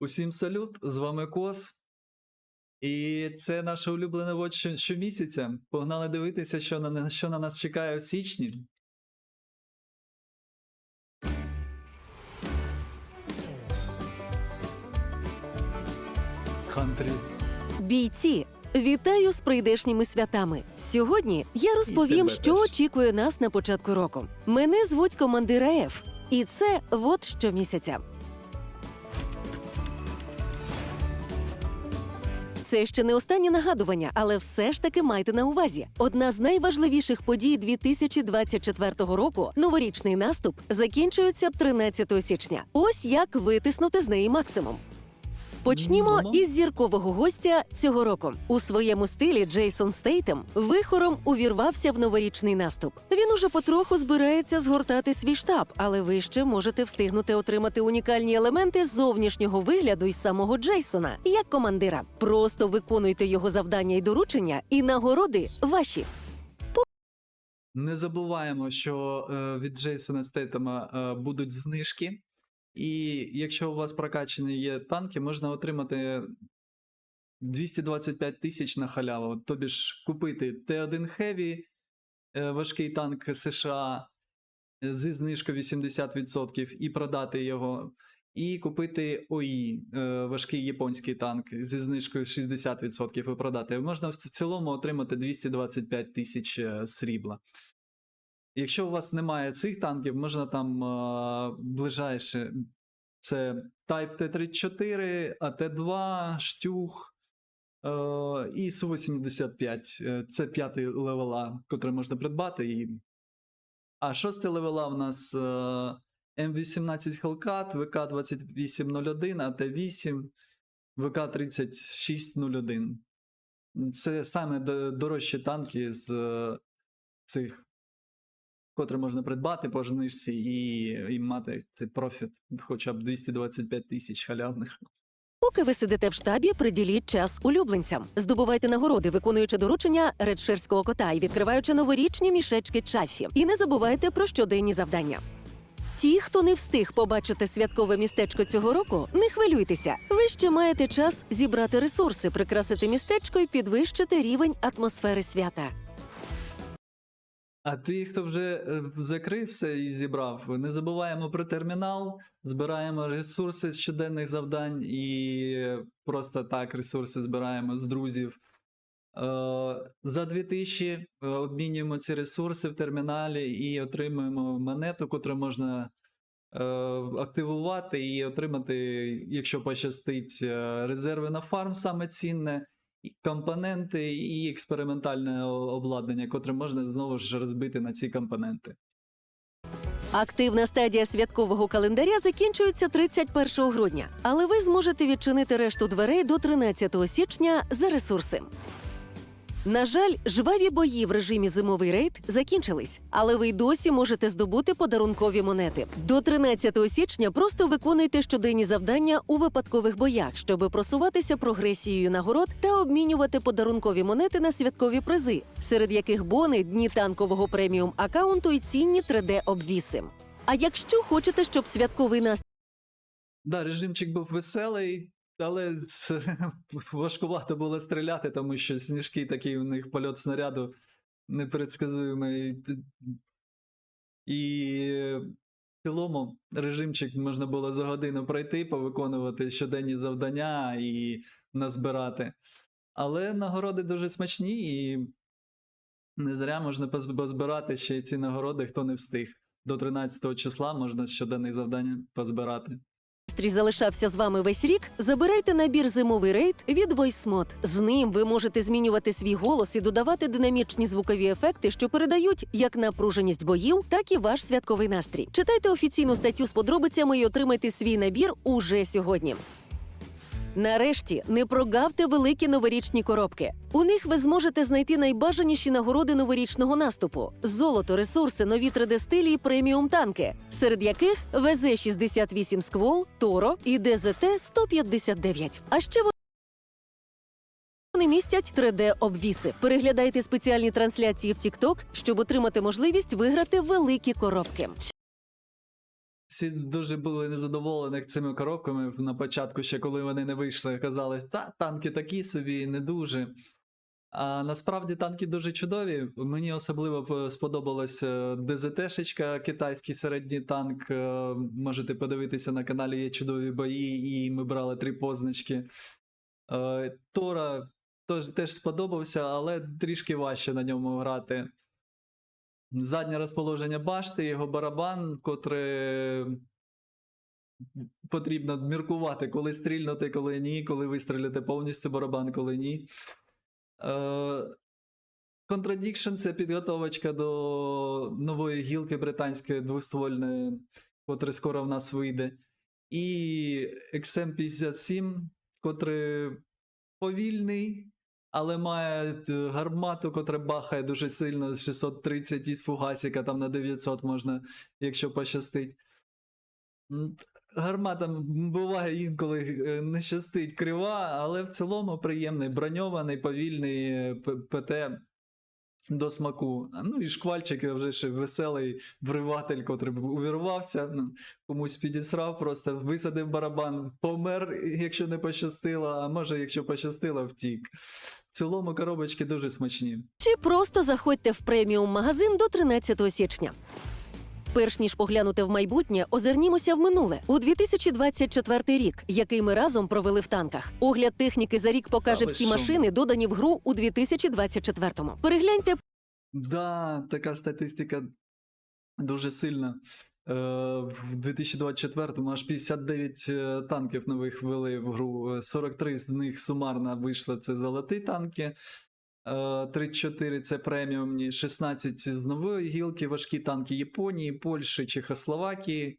Усім салют! З вами Кос. І це наше улюблене вот щомісяця. Погнали дивитися, що на, що на нас чекає в січні. Хантрі. Бійці, вітаю з прийдешніми святами. Сьогодні я розповім, що теж. очікує нас на початку року. Мене звуть командира Ф, і це от щомісяця. Це ще не останнє нагадування, але все ж таки майте на увазі. Одна з найважливіших подій 2024 року новорічний наступ закінчується 13 січня. Ось як витиснути з неї максимум. Почнімо із зіркового гостя цього року. У своєму стилі Джейсон Стейтем вихором увірвався в новорічний наступ. Він уже потроху збирається згортати свій штаб, але ви ще можете встигнути отримати унікальні елементи зовнішнього вигляду із самого Джейсона як командира. Просто виконуйте його завдання і доручення, і нагороди ваші. Не забуваємо, що е, від Джейсона Стейтема е, будуть знижки. І якщо у вас прокачані є танки, можна отримати 225 тисяч на халяву. Тобі ж купити Т1 Heavy, е, важкий танк США е, зі знижкою 80% і продати його. І купити ОІ, е, важкий японський танк зі знижкою 60% і продати. Можна в цілому отримати 225 тисяч срібла. Якщо у вас немає цих танків, можна там е, ближайше це Type T34, АТ2, Штюг е, і Су-85. Е, Це п'ятий левела, котрий можна придбати. І... А шостий левела у нас е, М18 Hellcat, ВК-2801, АТ8, ВК-3601. Це саме дорожчі танки з е, цих котре можна придбати по знижці і, і мати профіт хоча б 225 тисяч халявних. Поки ви сидите в штабі, приділіть час улюбленцям. Здобувайте нагороди, виконуючи доручення редширського кота і відкриваючи новорічні мішечки чафі. І не забувайте про щоденні завдання. Ті, хто не встиг побачити святкове містечко цього року, не хвилюйтеся. Ви ще маєте час зібрати ресурси, прикрасити містечко і підвищити рівень атмосфери свята. А ті, хто вже е, закрив все і зібрав, не забуваємо про термінал, збираємо ресурси з щоденних завдань і просто так ресурси збираємо з друзів. Е, За 2000 е, обмінюємо ці ресурси в терміналі і отримуємо монету, котру можна активувати і отримати, якщо пощастить, резерви на фарм саме цінне, компоненти і експериментальне обладнання, котре можна знову ж розбити на ці компоненти. Активна стадія святкового календаря закінчується 31 грудня, але ви зможете відчинити решту дверей до 13 січня за ресурси. На жаль, жваві бої в режимі зимовий рейд закінчились, але ви й досі можете здобути подарункові монети. До 13 січня просто виконуйте щоденні завдання у випадкових боях, щоб просуватися прогресією нагород та обмінювати подарункові монети на святкові призи, серед яких бони, дні танкового преміум аккаунту і цінні 3D-обвіси. А якщо хочете, щоб святковий настрій Да, режимчик був веселий, але це важкувато було стріляти, тому що сніжки такий у них польот снаряду непредсказуємий. І в цілому режимчик можна було за годину пройти, повиконувати щоденні завдання і назбирати. Але нагороди дуже смачні, і не зря можна позбирати ще й ці нагороди, хто не встиг. До 13 числа можна щоденних завдань позбирати. Залишався з вами весь рік, забирайте набір зимовий рейд від VoiceMod. З ним ви можете змінювати свій голос і додавати динамічні звукові ефекти, що передають як напруженість боїв, так і ваш святковий настрій. Читайте офіційну статтю з подробицями і отримайте свій набір уже сьогодні. Нарешті не прогавте великі новорічні коробки. У них ви зможете знайти найбажаніші нагороди новорічного наступу: золото, ресурси, нові 3D-стилі і преміум танки, серед яких ВЗ-68 Сквол, Торо і ДЗТ-159. А ще вони містять 3D-обвіси. Переглядайте спеціальні трансляції в TikTok, щоб отримати можливість виграти великі коробки. Всі дуже були незадоволені цими коробками на початку, ще коли вони не вийшли. Казали, та танки такі собі, не дуже. А насправді танки дуже чудові. Мені особливо сподобалась е, ДЗТ-шечка, китайський середній танк. Е, Можете подивитися на каналі є чудові бої, і ми брали три позначки. Е, Тора теж сподобався, але трішки важче на ньому грати. Заднє розположення башти, його барабан, котре потрібно міркувати, коли стрільнути, коли ні, коли вистрілити повністю барабан, коли ні. Е, Contradiction це підготовочка до нової гілки британської двоствольної, котра скоро в нас вийде. І XM57, котрий повільний, але має е, гармату, котра бахає дуже сильно з 630 із фугасіка, там на 900 можна, якщо пощастить. Гармата буває інколи е, не щастить крива, але в цілому приємний, броньований, повільний е, ПТ до смаку. Ну і шквальчик вже ще веселий вриватель, котрий увірвався, ну, комусь підісрав, просто висадив барабан, помер, якщо не пощастило, а може, якщо пощастило, втік. В цілому коробочки дуже смачні. Чи просто заходьте в преміум магазин до 13 січня. Перш ніж поглянути в майбутнє, озирнімося в минуле у 2024 рік, який ми разом провели в танках. Огляд техніки за рік покаже ви всі що? машини, додані в гру у 2024-му. Перегляньте Да, така статистика дуже сильна. Е, в 2024-му аж 59 е, танків нових ввели в гру. Е, 43 з них сумарно вийшло це золоті танки. Е, 34 це преміумні, 16 з нової гілки, важкі танки Японії, Польщі, Чехословакії.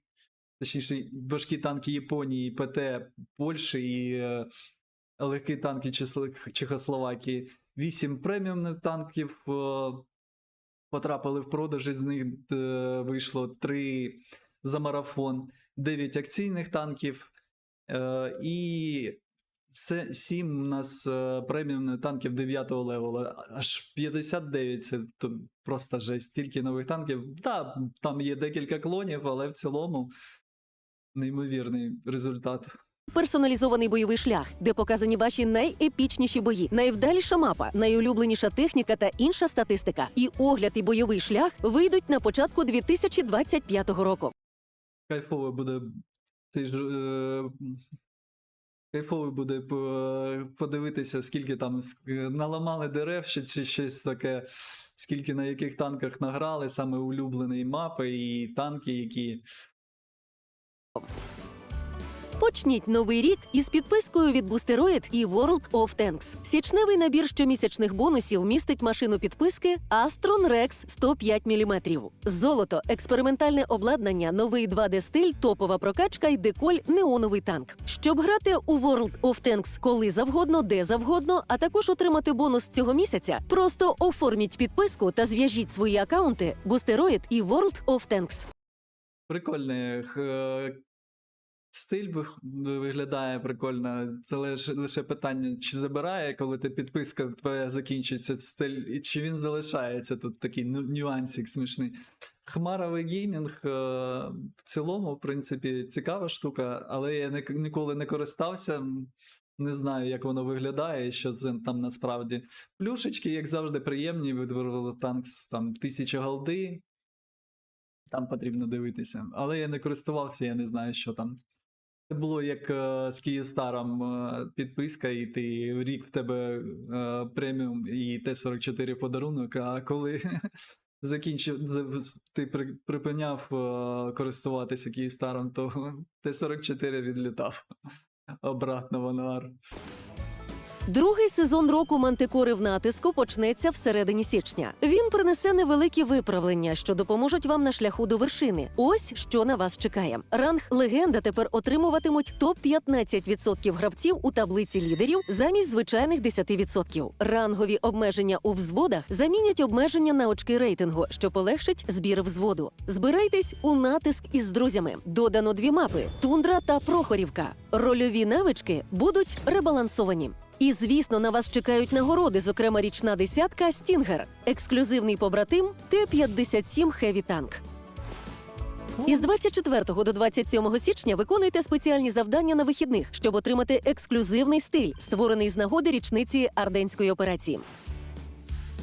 Точніше, важкі танки Японії, ПТ Польщі і е, легкі танки Чехословакії. 8 преміумних танків е, потрапили в продажі, з них е, вийшло 3 за марафон, 9 акційних танків е, і 7 у нас е, преміумних танків 9 левела. Аж 59 це то просто жесть. Стільки нових танків. Так, там є декілька клонів, але в цілому неймовірний результат. персоналізований бойовий шлях, де показані ваші найепічніші бої, найвдаліша мапа, найулюбленіша техніка та інша статистика. І огляд і бойовий шлях вийдуть на початку 2025 року. кайфово буде цей ж. Е, кайфово буде подивитися, скільки там наламали дерев, чи, щось таке, скільки на яких танках награли, саме улюблені мапи і танки, які. Почніть новий рік із підпискою від Boosteroid і World of Tanks. Січневий набір щомісячних бонусів містить машину підписки Astron Rex 105 мм. Золото, експериментальне обладнання, новий 2D-стиль, топова прокачка і деколь неоновий танк. Щоб грати у World of Tanks коли завгодно, де завгодно, а також отримати бонус цього місяця, просто оформіть підписку та зв'яжіть свої акаунти Boosteroid і World of Tanks. Прикольний е, стиль виглядає прикольно. Це лише, лише питання, чи забирає, коли ти підписка твоя закінчиться стиль, і чи він залишається. Тут такий нюансик смішний. Хмаровий геймінг е, в цілому, в принципі, цікава штука, але я ні- ніколи не користався. Не знаю, як воно виглядає що це там насправді. Плюшечки, як завжди, приємні of Tanks, там тисяча голди, там потрібно дивитися. Але я не користувався, я не знаю, що там. Це було як е, з Київстаром е, підписка, і ти рік в тебе е, преміум і Т-44 подарунок, а коли закінчив, ти при, припиняв е, користуватися Київстаром, то Т-44 відлітав обратно в ануар. Другий сезон року мантикори в натиску почнеться всередині січня. Він принесе невеликі виправлення, що допоможуть вам на шляху до вершини. Ось що на вас чекає. Ранг легенда тепер отримуватимуть топ 15% гравців у таблиці лідерів замість звичайних 10%. Рангові обмеження у взводах замінять обмеження на очки рейтингу, що полегшить збір взводу. Збирайтесь у натиск із друзями. Додано дві мапи: тундра та Прохорівка. Рольові навички будуть ребалансовані. І звісно, на вас чекають нагороди, зокрема річна десятка Стінгер, ексклюзивний побратим Т-57 Хеві Танк. Із 24 до 27 січня виконуйте спеціальні завдання на вихідних, щоб отримати ексклюзивний стиль, створений з нагоди річниці Арденської операції.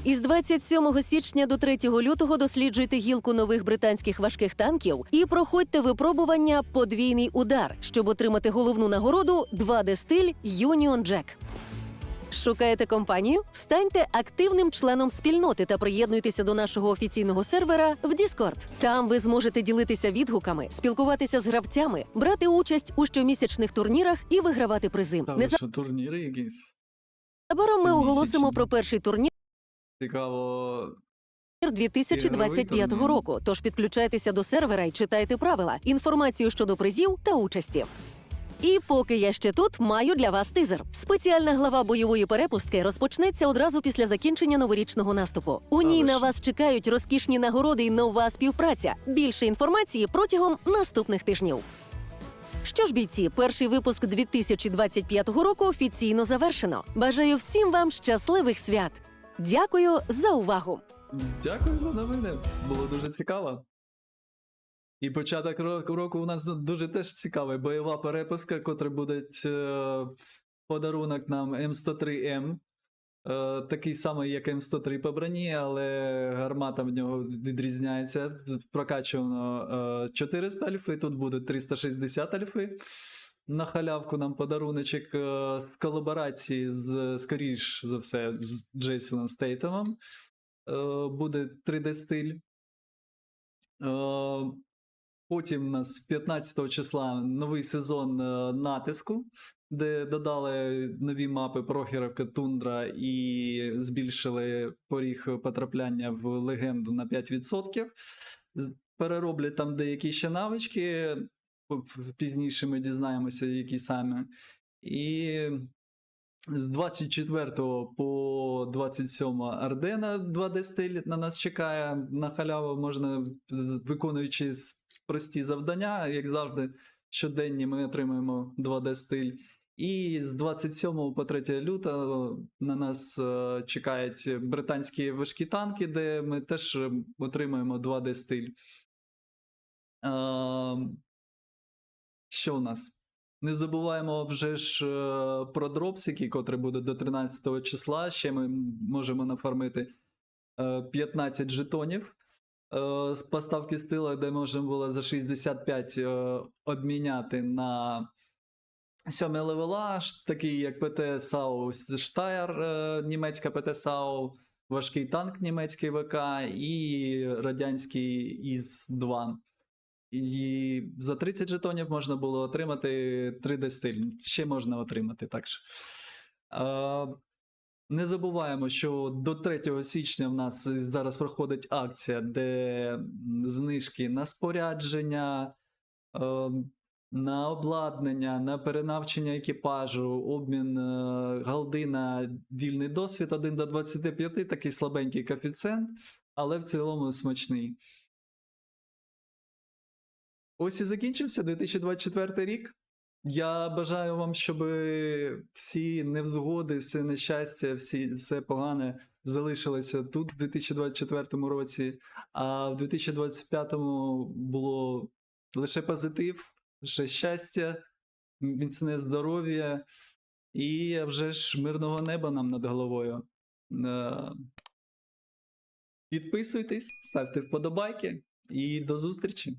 Із 27 січня до 3 лютого досліджуйте гілку нових британських важких танків і проходьте випробування подвійний удар, щоб отримати головну нагороду 2D стиль Union Jack. Шукаєте компанію? Станьте активним членом спільноти та приєднуйтеся до нашого офіційного сервера в Discord. Там ви зможете ділитися відгуками, спілкуватися з гравцями, брати участь у щомісячних турнірах і вигравати призи. Незабаром ми оголосимо про перший турнір. Цікаво. 2025 Ігровий року. Тож підключайтеся до сервера і читайте правила, інформацію щодо призів та участі. І поки я ще тут, маю для вас тизер. Спеціальна глава бойової перепустки розпочнеться одразу після закінчення новорічного наступу. У ній на вас чекають розкішні нагороди і нова співпраця. Більше інформації протягом наступних тижнів. Що ж, бійці, перший випуск 2025 року офіційно завершено. Бажаю всім вам щасливих свят. Дякую за увагу. Дякую за новини. Було дуже цікаво. І початок року у нас дуже теж цікавий. Бойова перепуска, котра буде е, подарунок нам М103М. Е, такий самий, як М103 по броні, але гармата в нього відрізняється. Прокачувано е, 400 альфи, тут буде 360 альфи. На халявку нам подаруночок е, з колаборації з, скоріш за все, з Джейсоном Стейтемом е, буде 3D стиль. Е, Потім у нас 15 числа новий сезон натиску, де додали нові мапи Прохіровка Тундра і збільшили поріг потрапляння в легенду на 5%. Перероблять там деякі ще навички. Пізніше ми дізнаємося, які саме. І з 24 по 27 Ардена 2D стиль на нас чекає. На халяву можна, виконуючи прості завдання, як завжди, щоденні ми отримуємо 2D стиль. І з 27 по 3 лютого на нас е, чекають британські важкі танки, де ми теж е, отримуємо 2D стиль. Е, що у нас? Не забуваємо вже ж е, про дропсики, котрі будуть до 13 числа. Ще ми можемо нафармити е, 15 жетонів е, з поставки стила, де можна було за 65 е, обміняти на сьомий левела, такий як ПТ САУ Штайр, е, німецька ПТ САУ, важкий танк німецький ВК і радянський ІЗ-2. І за 30 жетонів можна було отримати 3D стиль. Ще можна отримати так же. Е, не забуваємо, що до 3 січня в нас зараз проходить акція, де знижки на спорядження, е, на обладнання, на перенавчення екіпажу, обмін е, галди на вільний досвід 1 до 25, такий слабенький коефіцієнт, але в цілому смачний. Ось і закінчився 2024 рік. Я бажаю вам, щоб всі невзгоди, всі нещастя, всі, все погане залишилося тут в 2024 році, а в 2025 було лише позитив, лише щастя, міцне здоров'я і вже ж мирного неба нам над головою. Е, Підписуйтесь, ставте вподобайки і до зустрічі!